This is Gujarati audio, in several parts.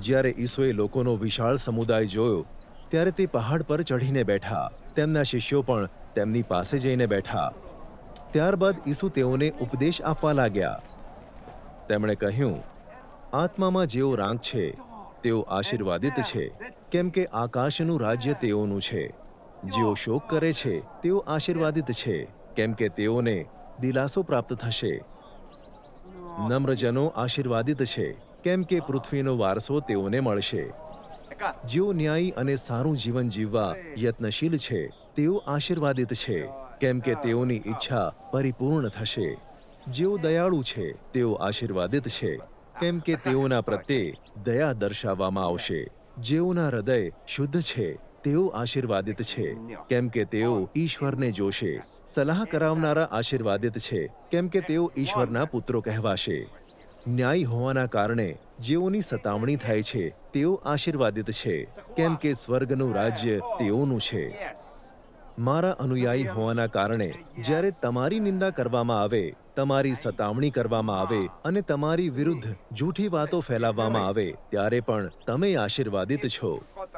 જ્યારે ઈસુએ લોકોનો વિશાળ સમુદાય જોયો, ત્યારે તે પહાડ પર ચઢીને બેઠા. તેમના શિષ્યો પણ તેમની પાસે જઈને બેઠા. ત્યારબાદ ઈસુ તેઓને ઉપદેશ આપવા લાગ્યા. તેમણે કહ્યું, આત્મામાં જેઓ રાંક છે, તેઓ આશીર્વાદિત છે, કેમ કે આકાશનું રાજ્ય તેઓનું છે. જેઓ શોક કરે છે, તેઓ આશીર્વાદિત છે, કેમ કે તેઓને દિલાસો પ્રાપ્ત થશે. નમ્રજનો આશીર્વાદિત છે. કેમ કે પૃથ્વીનો વારસો તેઓને મળશે. જેઓ ન્યાયી અને સારું જીવન જીવવા યત્નશીલ છે, તેઓ આશીર્વાદિત છે. કેમ કે તેઓની ઈચ્છા પરિપૂર્ણ થશે. જેઓ દયાળુ છે, તેઓ આશીર્વાદિત છે. કેમ કે તેઓના પ્રત્યે દયા દર્શાવવામાં આવશે. જેઓના હૃદય શુદ્ધ છે, તેઓ આશીર્વાદિત છે. કેમ કે તેઓ ઈશ્વરને જોશે. સલાહ કરાવનારા આશીર્વાદિત છે. કેમ કે તેઓ ઈશ્વરના પુત્રો કહેવાશે. ન્યાયી હોવાના કારણે જેઓની સતામણી થાય છે, તેઓ આશીર્વાદિત છે. કેમ કે સ્વર્ગનું રાજ્ય તેઓનું છે. મારા અનુયાયી હોવાના કારણે જ્યારે તમારી નિંદા કરવામાં આવે તમારી સતામણી કરવામાં આવે અને તમારી વિરુદ્ધ જૂઠી વાતો ફેલાવવામાં આવે, ત્યારે પણ તમે આશીર્વાદિત છો.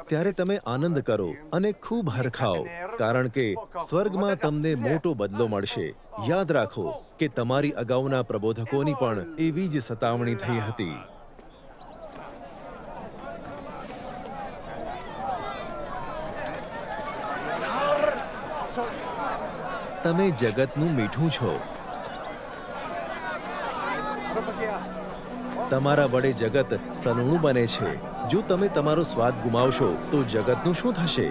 ત્યારે તમે આનંદ કરો અને ખૂબ હરખાઓ, કારણ કે સ્વર્ગમાં તમને મોટો બદલો મળશે. યાદ રાખો કે તમારી અગાઉના પ્રબોધકોની પણ એવી જ સતામણી થઈ હતી. તમે જગતનું મીઠું છો. તમારા વડે જગત સલૂણું બને છે. જો તમે તમારો સ્વાદ ગુમાવશો, તો જગતનું શું થશે?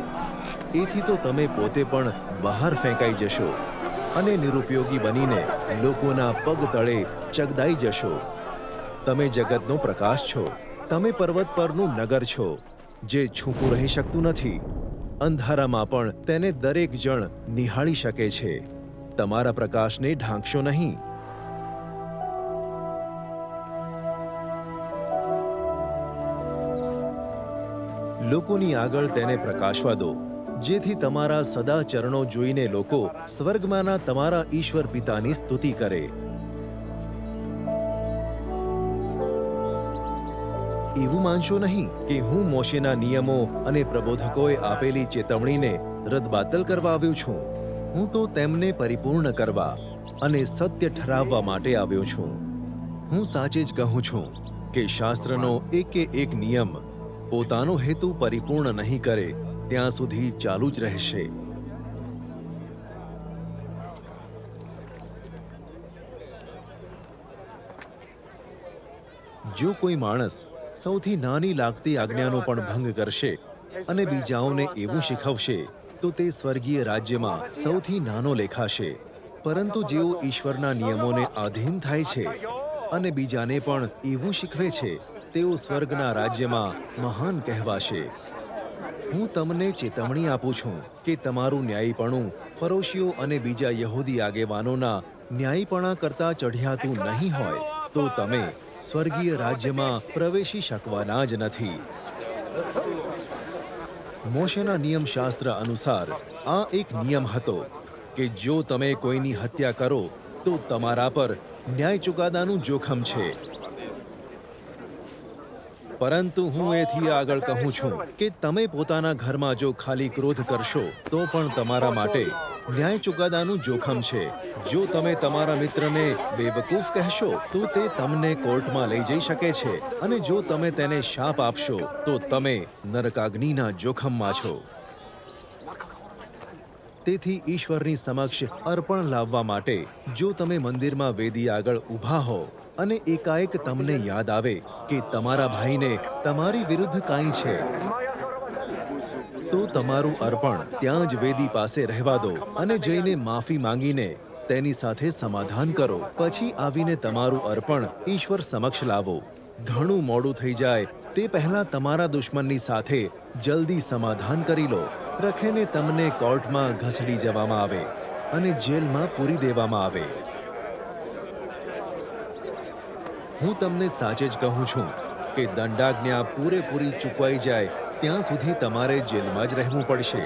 એથી તો તમે પોતે પણ બહાર ફેંકાઈ જશો અને નિરુપયોગી બનીને લોકોના પગ તળે ચગદાઈ જશો. તમે જગતનો પ્રકાશ છો. તમે પર્વત પરનું નગર છો, જે છૂપું રહી શકતું નથી. અંધારામાં પણ તેને દરેક જણ નિહાળી શકે છે. તમારા પ્રકાશને ઢાંકશો નહીં. લોકોની આગળ તેને પ્રકાશવા દો, જેથી તમારા સદા ચરણો જોઈને લોકો સ્વર્ગમાંના તમારા ઈશ્વર પિતાની સ્તુતિ કરે. એવું માનશો નહીં કે હું મોશેના નિયમો અને પ્રબોધકોએ આપેલી ચેતવણીને રદબાતલ કરવા આવ્યો છું. હું તો તેમને પરિપૂર્ણ કરવા અને સત્ય ઠરાવવા માટે આવ્યો છું. હું સાચે જ કહું છું કે શાસ્ત્રનો એકે એક નિયમ પોતાનો હેતુ પરિપૂર્ણ નહીં કરે, ત્યાં સુધી ચાલુ જ રહેશે. જો કોઈ માણસ સૌથી નાની લાગતી આજ્ઞાનો પણ ભંગ કરશે અને બીજાઓને એવું શીખવશે, તો તે સ્વર્ગીય રાજ્યમાં સૌથી નાનો લેખાશે. પરંતુ જેઓ ઈશ્વરના નિયમોને આધીન થાય છે અને બીજાને પણ એવું શીખવે છે તેઓ સ્વર્ગના રાજ્યમાં મહાન કહેવાશે. હું તમને ચેતવણી આપું છું કે તમારું ન્યાયીપણું ફરોશીઓ અને બીજા યહૂદી આગેવાનોના ન્યાયીપણા કરતા ચઢિયાતું નહીં હોય તો તમે સ્વર્ગીય રાજ્યમાં પ્રવેશી શકવાના જ નથી. મોશેના નિયમશાસ્ત્ર અનુસાર આ એક નિયમ હતો કે જો તમે કોઈની હત્યા કરો તો તમારા પર ન્યાય ચુકાદાનું જોખમ છે. પરંતુ હું એથી આગળ કહું છું કે તમે પોતાના ઘરમાં જો ખાલી ક્રોધ કરશો, તો પણ તમારા માટે ન્યાય ચુકાદાનું જોખમ છે. જો તમે તમારા મિત્રને બેવકૂફ કહેશો, તો તે તમને કોર્ટમાં લઈ જઈ શકે છે. અને જો તમે તેને શાપ આપશો, તો તમે નરકાગ્નિના જોખમમાં છો. તેથી ઈશ્વરની સમક્ષ અર્પણ લાવવા માટે, જો તમે મંદિરમાં વેદી આગળ ઊભા હો અને એકાએક તમને યાદ આવે કે તમારા ભાઈને તમારી વિરુદ્ધ કાંઈ છે. તો તમારું અર્પણ ત્યાં જ વેદી પાસે રહેવા દો અને જઈને માફી માંગીને તેની સાથે સમાધાન કરો. પછી આવીને તમારું અર્પણ ઈશ્વર સમક્ષ લાવો. ઘણું મોડું થઈ જાય તે પહેલા તમારા દુશ્મનની સાથે જલ્દી સમાધાન કરી લો. રખેને તમને કોર્ટમાં ઘસડી જવામાં આવે અને જેલમાં પૂરી દેવામાં આવે. હું તમને સાચે જ કહું છું કે દંડાજ્ઞા પૂરેપૂરી ચૂકવાઈ જાય ત્યાં સુધી તમારે જેલમાં જ રહેવું પડશે.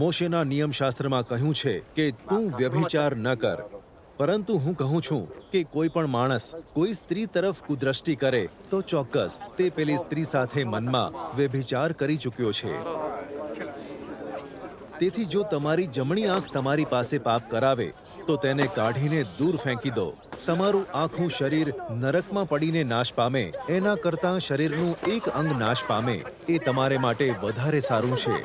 મોશેના નિયમશાસ્ત્રમાં કહ્યું છે કે તું વ્યભિચાર ન કર. પરંતુ હું કહું છું કે કોઈ પણ માણસ કોઈ સ્ત્રી તરફ કુદ્રષ્ટિ કરે તો ચોક્કસ તે પેલી સ્ત્રી સાથે મનમાં વ્યભિચાર કરી ચૂક્યો છે. તેથી જો તમારી જમણી આંખ તમારી પાસે પાપ કરાવે, તો તેને કાઢીને દૂર ફેંકી દો. તમારું આખું શરીર નરકમાં પડીને નાશ પામે, એના કરતાં શરીરનું એક અંગ નાશ પામે, એ તમારે માટે વધારે સારું છે.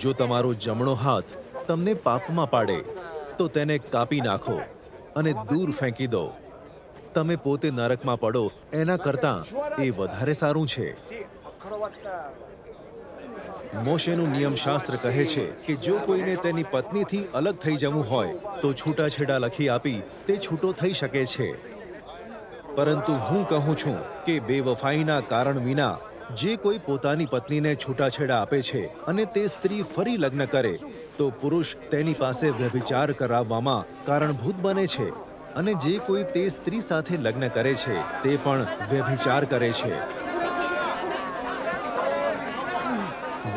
જો તમારો જમણો હાથ તમને પાપમાં પાડે તો તેને કાપી નાખો અને દૂર ફેંકી દો. તમે પોતે નરકમાં પડો, એના કરતાં એ વધારે સારું છે. મોશેનું નિયમશાસ્ત્ર કહે છે કે જો કોઈને તેની પત્નીથી અલગ થઈ જવું હોય, તો છૂટાછેડા લખી આપી તે છૂટો થઈ શકે છે. પરંતુ હું કહું છું કે બેવફાઈના કારણ વિના જે કોઈ પોતાની પત્નીને છૂટાછેડા આપે છે અને તે સ્ત્રી ફરી લગ્ન કરે તો પુરુષ તેની પાસે વ્યભિચાર કરાવવામાં કારણભૂત બને છે અને જે કોઈ તે સ્ત્રી સાથે લગ્ન કરે છે, તે પણ વ્યભિચાર કરે છે.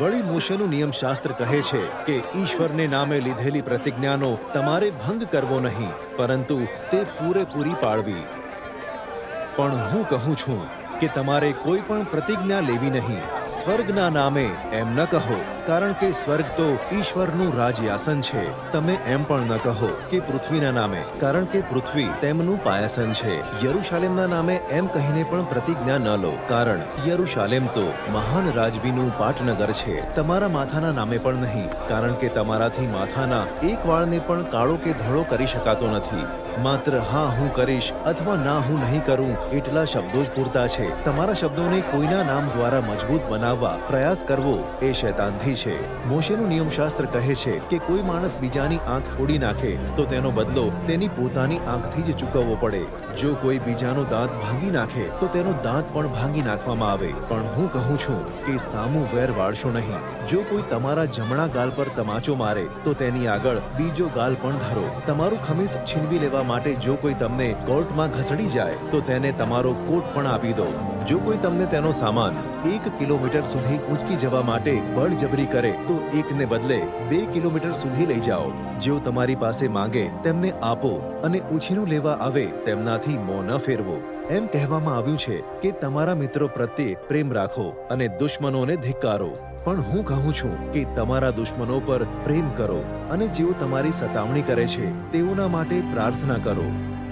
વળી મોશેનું નિયમશાસ્ત્ર કહે છે કે ઈશ્વરને નામે લીધેલી પ્રતિજ્ઞાનો તમારે ભંગ કરવો નહીં, પરંતુ તે પૂરેપૂરી પાળવી. પણ હું કહું છું કે તમારે કોઈ પણ પ્રતિજ્ઞા લેવી નહીં. સ્વર્ગના નામે એમ ન કહો, કારણ કે સ્વર્ગ તો ઈશ્વરનું રાજયાસન છે. તમે એમ પણ ન કહો કે પૃથ્વીના નામે, કારણ કે પૃથ્વી તેમનું પાયાસન છે. યરુશાલેમના નામે એમ કહીને પણ પ્રતિજ્ઞા ન લો, કારણ યરુશાલેમ તો મહાન રાજવીનું પાટનગર છે. તમારા માથાના નામે પણ નહીં, કારણ કે તમારાથી માથાના એક વાળને પણ કાળો કે ધોળો કરી શકાતો નથી. માત્ર હા હું કરીશ અથવા ના હું નહીં કરું, એટલા શબ્દો જ પૂરતા છે. તમારા શબ્દોને કોઈના નામ દ્વારા મજબૂત બનાવવા પ્રયાસ કરવો એ શૈતાનથી છે. મોશેનું નિયમશાસ્ત્ર કહે છે કે કોઈ માણસ બીજાની આંખ ફોડી નાખે, તો તેનો બદલો તેની પોતાની આંખથી જ ચૂકવવો પડે. જો કોઈ બીજાનો દાંત ભાંગી નાખે, તો તેનો દાંત પણ ભાંગી નાખવામાં આવે. પણ હું કહું છું કે સામું વેર વાળશો નહીં. જો કોઈ તમારા જમણા ગાલ પર તમાચો મારે, તો તેની આગળ બીજો ગાલ પણ ધરો. તમારું ખમીસ છીનવી લેવા માટે જો કોઈ તમને કોર્ટમાં ઘસડી જાય, તો તેને તમારો કોટ પણ આપી દો. જો કોઈ તમને તેનો સામાન એક કિલોમીટર સુધી ઊંચકી જવા માટે બળજબરી કરે, તો એકને બદલે બે કિલોમીટર સુધી લઈ જાઓ. જેઓ તમારી પાસે માંગે, તેમને આપો અને ઉછીનું લેવા આવે તેમનાથી મોં ન ફેરવો. એમ કહેવામાં આવ્યું છે કે તમારા મિત્રો પ્રત્યે પ્રેમ રાખો અને દુશ્મનોને ધિક્કારો. પણ હું કહું છું કે તમારા દુશ્મનો પર પ્રેમ કરો અને જેઓ તમારી સતાવણી કરે છે, તેઓના માટે પ્રાર્થના કરો.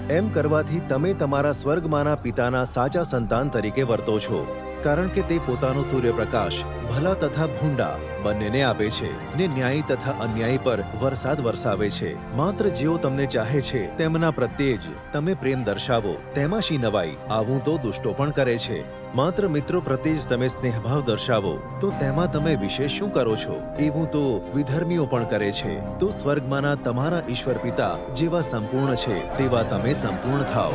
એમ કરવાથી તમે તમારા સ્વર્ગમાંના પિતાના સાચા સંતાન તરીકે વર્તો છો. કારણ કે તે પોતાનો સૂર્યપ્રકાશ, ભલા તથા ભૂંડા, બંનેને આપે છે, ને ન્યાય તથા અન્યાય પર વરસાદ વરસાવે છે. માત્ર જેઓ તમને ચાહે છે, તેમના પ્રત્યે જ તમે પ્રેમ દર્શાવો તેમાં શી નવાઈ, આવું તો દુષ્ટો પણ કરે છે. માત્ર મિત્રો પ્રત્યે જ તમે સ્નેહભાવ દર્શાવો, તો તેમાં તમે વિશેષ શું કરો છો? એવું તો વિધર્મીઓ પણ કરે છે. તો સ્વર્ગમાંના તમારા ઈશ્વર પિતા જેવા સંપૂર્ણ છે, તેવા તમે સંપૂર્ણ થાઓ.